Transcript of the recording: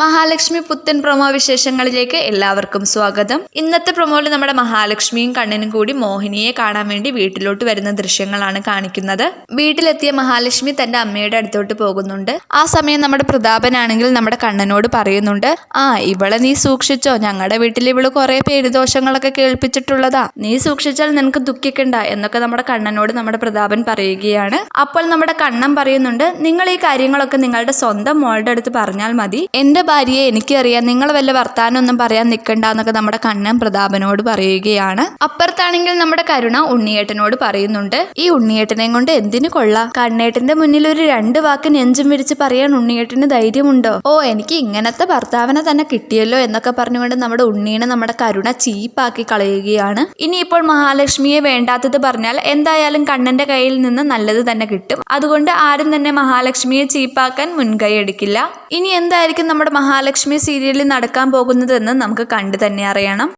മഹാലക്ഷ്മി പുത്തൻ പ്രൊമോ വിശേഷങ്ങളിലേക്ക് എല്ലാവർക്കും സ്വാഗതം. ഇന്നത്തെ പ്രൊമോയിൽ നമ്മുടെ മഹാലക്ഷ്മിയും കണ്ണനും കൂടി മോഹിനിയെ കാണാൻ വേണ്ടി വീട്ടിലോട്ട് വരുന്ന ദൃശ്യങ്ങളാണ് കാണിക്കുന്നത്. വീട്ടിലെത്തിയ മഹാലക്ഷ്മി തന്റെ അമ്മയുടെ അടുത്തോട്ട് പോകുന്നുണ്ട്. ആ സമയം നമ്മുടെ പ്രതാപനാണെങ്കിൽ നമ്മുടെ കണ്ണനോട് പറയുന്നുണ്ട് ആ ഇവളെ നീ സൂക്ഷിച്ചോ? ഞങ്ങളുടെ വീട്ടിൽ ഇവൾ കുറെ പേരുദോഷങ്ങളൊക്കെ കേൾപ്പിച്ചിട്ടുള്ളതാ. നീ സൂക്ഷിച്ചാൽ നിനക്ക് ദുഃഖിക്കണ്ട എന്നൊക്കെ നമ്മുടെ കണ്ണനോട് നമ്മുടെ പ്രതാപൻ പറയുകയാണ്. അപ്പോൾ നമ്മുടെ കണ്ണൻ പറയുന്നുണ്ട് നിങ്ങൾ ഈ കാര്യങ്ങളൊക്കെ നിങ്ങളുടെ സ്വന്തം മോളുടെ അടുത്ത് പറഞ്ഞാൽ മതി. എന്റെ ഭാര്യയെ എനിക്കറിയാം. നിങ്ങൾ വല്ല വർത്താനൊന്നും പറയാൻ നിൽക്കണ്ട എന്നൊക്കെ നമ്മുടെ കണ്ണൻ പ്രതാപനോട് പറയുകയാണ്. അപ്പുറത്താണെങ്കിൽ നമ്മുടെ കരുണ ഉണ്ണിയേട്ടനോട് പറയുന്നുണ്ട്. ഈ ഉണ്ണിയേട്ടനെ കൊണ്ട് എന്തിനു കൊള്ളാം? കണ്ണേട്ടന്റെ മുന്നിൽ ഒരു രണ്ട് വാക്ക് നെഞ്ചും വിരിച്ച് പറയാൻ ഉണ്ണിയേട്ടന് ധൈര്യമുണ്ടോ? ഓ എനിക്ക് ഇങ്ങനത്തെ ഭർത്താവിനെ തന്നെ കിട്ടിയല്ലോ എന്നൊക്കെ പറഞ്ഞുകൊണ്ട് നമ്മുടെ ഉണ്ണീനെ നമ്മുടെ കരുണ ചീപ്പാക്കി കളയുകയാണ്. ഇനിയിപ്പോൾ മഹാലക്ഷ്മിയെ വേണ്ടാത്തത് പറഞ്ഞാൽ എന്തായാലും കണ്ണന്റെ കയ്യിൽ നിന്ന് നല്ലത് തന്നെ കിട്ടും. അതുകൊണ്ട് ആരും തന്നെ മഹാലക്ഷ്മിയെ ചീപ്പാക്കാൻ മുൻകൈ എടുക്കില്ല. ഇനി എന്തായിരിക്കും നമ്മുടെ മഹാലക്ഷ്മി സീരിയലിൽ നടക്കാൻ പോകുന്നതെന്ന് നമുക്ക് കണ്ടു തന്നെ അറിയണം.